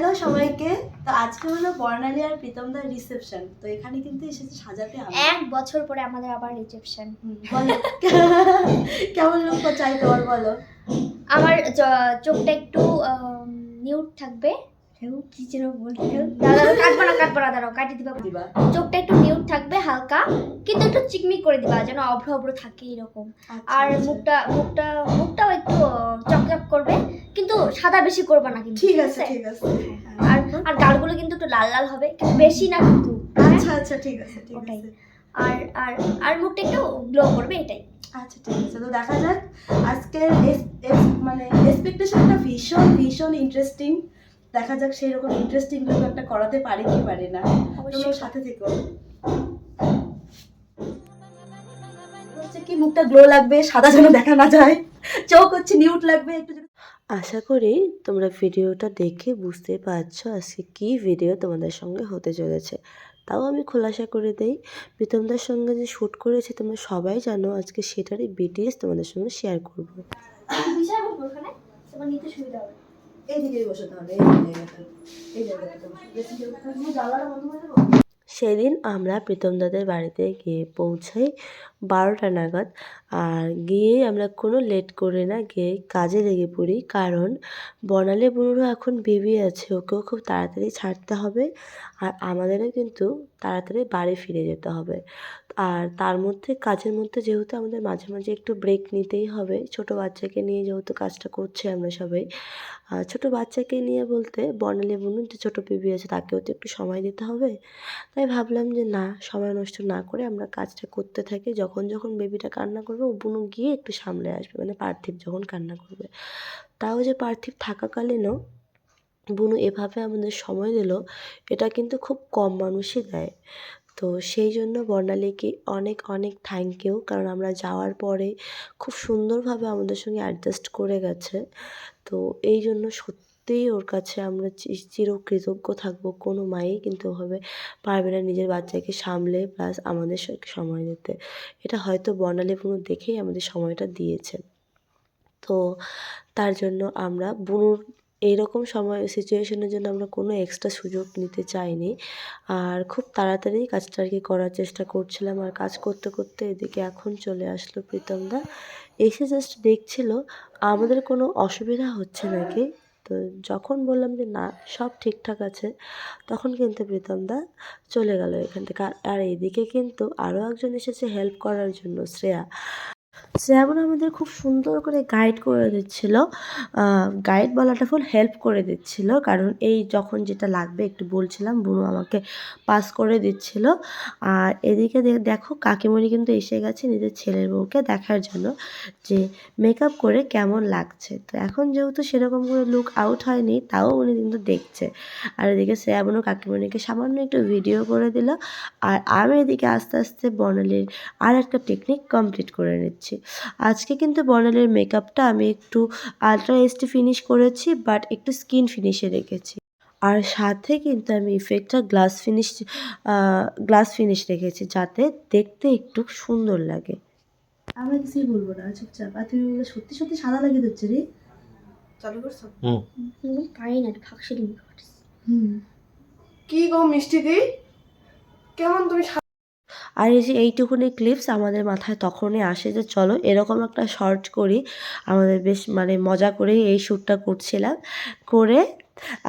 Hello সবাইকে। তো আজকে হলো বর্ণালী আর প্রীতমদার রিসেপশন তো এখানে কিন্তু এসেছে সাজাতে আমি। এক বছর পরে আমাদের আবার রিসেপশন বলো। কেমন লোক চাই তোমার বলো? আমার চোখটা একটু নিউট থাকবে। কি যেন বলতে দাঁড়াও কাটবো না কাটবো না দাঁড়াও কাটি দিবা। দিবা। চোখটা একটু নিউট থাকবে হালকা কিন্তু একটু চিকমিক করে দিবা যেন অভ্র অভ্র থাকে এরকম। আচ্ছা, আর আচ্ছা। মুখটা মুখটা মুখটাও একটু চকচক করবে কিন্তু সাদা বেশি করবে না কিন্তু ঠিক আছে ঠিক আছে। আর আর গালগুলো কিন্তু একটু লাল লাল হবে বেশি না কিন্তু আচ্ছা আচ্ছা ঠিক আছে ঠিক। আছে। আর আর আর মুখটা একটু গ্লো করবে এটাই। আচ্ছা ঠিক আছে তো দেখা যাক। আজকের এস- মানে এক্সপেকটেশনটা ভীষণ ভীষণ ইন্টারেস্টিং দেখা যাক সেই রকম ইন্টারেস্টিং কিছু একটা করাতে পারি কি পারি না। তোমরা সাথে থেকো। হচ্ছে কি মুখটা গ্লো লাগবে সাদা যেন দেখা না যায়। চোখ হচ্ছে নিউট লাগবে একটু আশা করি তোমরা ভিডিওটা দেখে বুঝতে পারছ আজকে কী ভিডিও তোমাদের সঙ্গে হতে চলেছে। তাও আমি খোলাসা করে দেই প্রীতমদার সঙ্গে যে শ্যুট করেছি তোমরা সবাই জানো আজকে সেটারই বিটিএস তোমাদের সঙ্গে শেয়ার করব। বিছানা ওখানে তোমার নিতে সুবিধা হবে। সেদিন আমরা প্রীতম দাদের বাড়িতে গিয়ে পৌঁছাই বারোটা নাগাদ। আর গিয়ে আমরা কোনো লেট করে না গিয়ে কাজে লেগে পড়ি, কারণ বর্ণালী বুনুরও এখন বেবি আছে, ওকেও খুব তাড়াতাড়ি ছাড়তে হবে। আর আমাদেরও কিন্তু তাড়াতাড়ি বাড়ি ফিরে যেতে হবে। আর তার মধ্যে, কাজের মধ্যে যেহেতু আমাদের মাঝে মাঝে একটু ব্রেক নিতেই হবে, ছোট বাচ্চাকে নিয়ে যেহেতু কাজটা করছি আমরা সবাই ছোট বাচ্চাকে নিয়ে বলতে বর্ণালী বুনুর যে ছোটো বেবি আছে, তাকেও তো একটু সময় দিতে হবে। তাই ভাবলাম যে না, সময় নষ্ট না করে আমরা কাজটা করতে থাকি, যখন যখন বেবিটা কান্না করবে, ও বুনু গিয়ে একটু সামলে আসবে মানে পার্থিব যখন কান্না করবে। তাও যে পার্থিব থাকাকালীনও বুনু এভাবে আমাদের সময় দিল, এটা কিন্তু খুব কম মানুষই দেয়। তো সেই জন্য বর্ণালীকে অনেক অনেক থ্যাংক ইউ কারণ আমরা যাওয়ার পরে খুব সুন্দরভাবে আমাদের সঙ্গে অ্যাডজাস্ট করে গেছে। তো এই জন্য সত্যিই ওর কাছে আমরা চিরকৃতজ্ঞ থাকব কোনো মাই কিন্তু ওভাবে পারবে না নিজের বাচ্চাকে সামলে প্লাস আমাদের সময় দিতে। এটা হয়তো বর্ণালী বুনু দেখেই আমাদের সময়টা দিয়েছে। তো তার জন্য আমরা বুনুর এইরকম সময় সিচুয়েশনের জন্য আমরা কোনো এক্সট্রা সুযোগ নিতে চাইনি। আর খুব তাড়াতাড়ি কাজটা আর কি করার চেষ্টা করছিলাম। আর কাজ করতে করতে এদিকে এখন চলে আসলো প্রীতমদা এসে জাস্ট দেখছিল, আমাদের কোনো অসুবিধা হচ্ছে নাকি? তো যখন বললাম যে, না, সব ঠিকঠাক আছে। তখন কিন্তু প্রীতমদা চলে গেল এখান থেকে। আর- এদিকে কিন্তু আরও একজন এসেছে হেল্প করার জন্য, শ্রেয়া। শ্রেয়া আমাদের খুব সুন্দর করে গাইড করে দিচ্ছিল গাইড বলাটা ফুল হেল্প করে দিচ্ছিল। কারণ এই যখন যেটা লাগবে একটু বলছিলাম বুনু আমাকে পাস করে দিচ্ছিল। আর এদিকে দেখো কাকিমণি কিন্তু এসে গেছে নিজের ছেলের বউকে দেখার জন্য, যে মেকআপ করে কেমন লাগছে। তো এখন যেহেতু সেরকম করে লুক আউট হয়নি, তাও উনি কিন্তু দেখছে। আর এদিকে শ্রেয়া বোনও কাকিমণিকে সামান্য একটু ভিডিও করে দিল। আর আমি এদিকে আস্তে আস্তে বর্ণালীর আর একটা টেকনিক কমপ্লিট করে নিচ্ছি। আজকে কিন্তু বর্ণালীর মেকআপটা আমি একটু আলট্রা এসটি ফিনিশ করেছি বাট একটু স্কিন ফিনিশে রেখেছি। আর সাথে কিন্তু আমি ইফেক্টটা গ্লাস ফিনিশ গ্লাস ফিনিশ রেখেছি যাতে দেখতে একটু সুন্দর লাগে। আমরা কিছুই বলব না চুপচাপ। আর তুমি বললে সত্যি সত্যি সাদা লাগিয়ে দিচ্ছে রে। চালু করছ? পারি না? হুম। কি গো মিষ্টি দি? কেমন তুমি আর এই যে এইটুকুনি ক্লিপস আমাদের মাথায় তখনই আসে যে চলো এরকম একটা শর্ট করি। আমাদের বেশ মানে মজা করেই এই শ্যুটটা করছিলাম। করে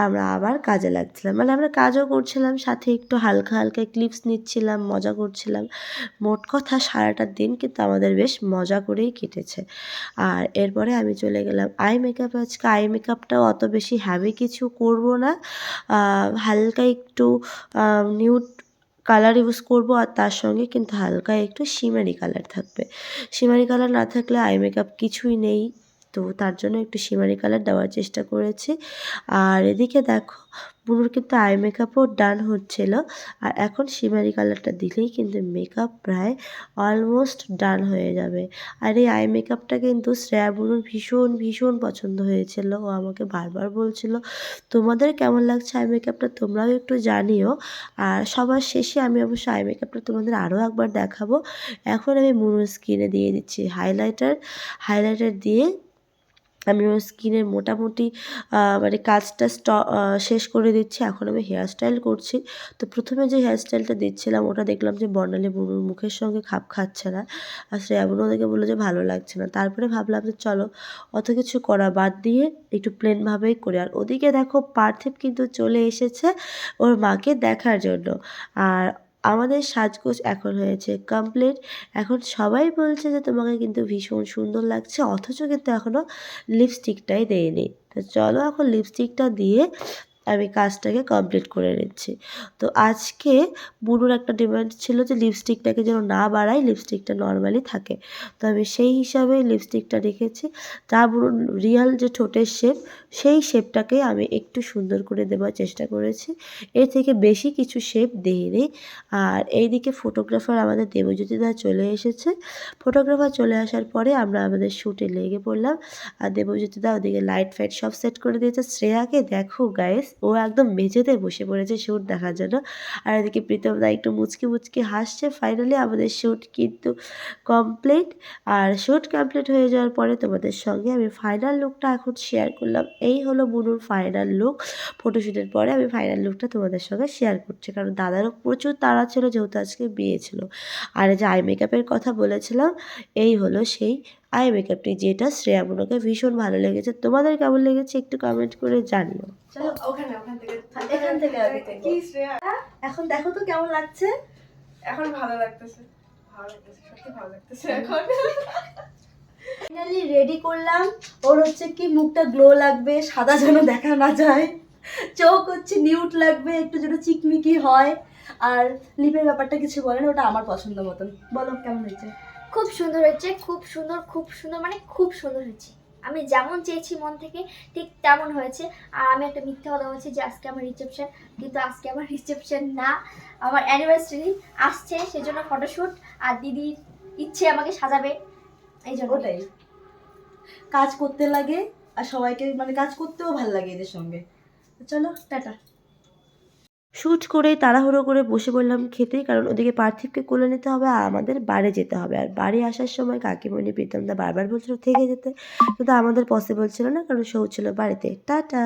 আমরা আবার কাজে লাগছিলাম। মানে আমরা কাজও করছিলাম, সাথে একটু হালকা হালকা ক্লিপস নিচ্ছিলাম, মজা করছিলাম। মোট কথা সারাটা দিন কিন্তু আমাদের বেশ মজা করেই কেটেছে। আর এরপরে আমি চলে গেলাম আই মেকআপ আজকে আই মেকআপটাও অত বেশি হ্যাভি কিছু করব না। হালকা একটু নিউড কালার ইউজ করব আর তার সঙ্গে কিন্তু হালকা একটু শিমারি কালার থাকবে। শিমারি কালার না থাকলে আই মেকআপ কিছুই নেই। তো তার জন্য একটু শিমারি কালার দেওয়ার চেষ্টা করেছি। আর এদিকে দেখো, বুনুর কিন্তু আই মেকআপও ডান হচ্ছিল। আর এখন শিমারি কালারটা দিলেই কিন্তু মেকআপ প্রায় অলমোস্ট ডান হয়ে যাবে। আর এই আই মেকআপটা কিন্তু শ্রেয়া বুনুর ভীষণ ভীষণ পছন্দ হয়েছিল। ও আমাকে বারবার বলছিল, তোমাদের কেমন লাগছে আই মেকআপটা তোমরাও একটু জানিও। আর সবার শেষে আমি অবশ্য আই মেকআপটা তোমাদের আরও একবার দেখাবো। এখন আমি মুনুর স্কিনে দিয়ে দিচ্ছি হাইলাইটার হাইলাইটার দিয়ে আমি ওর স্কিনের মোটামুটি মানে কাজটা শেষ করে দিচ্ছি। এখন আমি হেয়ার স্টাইল করছি। তো প্রথমে যে হেয়ার স্টাইলটা দিচ্ছিলাম, ওটা দেখলাম যে বর্ণালী বুনুর মুখের সঙ্গে খাপ খাচ্ছে না। আর শ্রেয়া বুনু ওদেরকে বলল যে ভালো লাগছে না। তারপরে ভাবলাম যে চলো, অত কিছু করা বাদ দিয়ে একটু প্লেনভাবেই করি। আর ওদিকে দেখো, পার্থিব কিন্তু চলে এসেছে ওর মাকে দেখার জন্য। আর আমাদের সাজগোজ এখন হয়েছে কমপ্লিট এখন সবাই বলছে যে তোমাকে কিন্তু ভীষণ সুন্দর লাগছে, অথচ কিন্তু এখনও লিপস্টিকটাই দেয়নি। তো চলো এখন লিপস্টিকটা দিয়ে আমি কাজটাকে কমপ্লিট করে নিচ্ছি। তো আজকে বুনুর একটা ডিমান্ড ছিল যে লিপস্টিকটাকে যেন না বাড়াই লিপস্টিকটা নর্মালি থাকে। তো আমি সেই হিসাবে লিপস্টিকটা রেখেছি। যা বুনুর রিয়াল যে ঠোঁটের শেপ সেই শেপটাকে আমি একটু সুন্দর করে দেওয়ার চেষ্টা করেছি। এর থেকে বেশি কিছু শেপ দিইনি। আর এইদিকে ফটোগ্রাফার আমাদের দেবজ্যোতি দা চলে এসেছে। ফটোগ্রাফার চলে আসার পরে আমরা আমাদের শ্যুটে লেগে পড়লাম। আর দেবজ্যোতি দা ওদিকে লাইট ফাইট সব সেট করে দিয়েছে। শ্রেয়াকে দেখো গাইস ও একদম মেঝেতে বসে পড়েছে শ্যুট দেখার জন্য। আর এদিকে প্রীতম দা একটু মুচকি মুচকি হাসছে। ফাইনালি আমাদের শ্যুট কিন্তু কমপ্লিট আর শ্যুট কমপ্লিট হয়ে যাওয়ার পরে তোমাদের সঙ্গে আমি ফাইনাল লুকটা এখন শেয়ার করলাম। এই হলো বুনুর ফাইনাল লুক ফটোশ্যুটের পরে আমি ফাইনাল লুকটা তোমাদের সঙ্গে শেয়ার করছি। কারণ দাদারও প্রচুর তাড়া ছিল, যেহেতু আজকে বিয়ে ছিল। আর যে আই মেকআপের কথা বলেছিলাম, এই হলো সেই আই মেকআপটি যেটা শ্রেয়া বুনুকে ভীষণ ভালো লেগেছে। তোমাদের কেমন লেগেছে একটু কমেন্ট করে জানিও। হ্যাঁ, এখান থেকে দেখো। তো কেমন লাগছে। এখন ভালো লাগতেছে। ফাইনালি রেডি করলাম। ওর হচ্ছে কি মুখটা গ্লো লাগবে সাদা যেন দেখা না যায়। চোখ হচ্ছে নিউট লাগবে একটু যেন চিকমিকি হয়। আর লিপের ব্যাপারটা কিছু বলেন ওটা আমার পছন্দ মতন। বলো কেমন হয়েছে? খুব সুন্দর হয়েছে, খুব সুন্দর খুব সুন্দর মানে খুব সুন্দর হয়েছে। আমি যেমন চেয়েছি মন থেকে, ঠিক তেমন হয়েছে। আর আমি একটা মিথ্যা কথা বলছি যে আজকে আমার রিসেপশন কিন্তু আজকে আমার রিসেপশন না। আমার অ্যানিভার্সারি আসছে, সেজন্য ফটোশ্যুট আর দিদির ইচ্ছে আমাকে সাজাবে, এই জন্য। ওটাই। কাজ করতে লাগে, আর সবাইকে মানে কাজ করতেও ভালো লাগে এদের সঙ্গে। চলো, টাটা। শ্যুট করে তাড়াহুড়ো করে বসে বললাম খেতে, কারণ ওদিকে পার্থিবকে কোলে নিতে হবে আর আমাদের বাড়ি যেতে হবে। আর বাড়ি আসার সময় কাকিমণি প্রীতমদা বারবার বলছিল, থেকে যেতে। কিন্তু আমাদের পসিবল ছিল না, কারণ শো ছিল বাড়িতে। টাটা!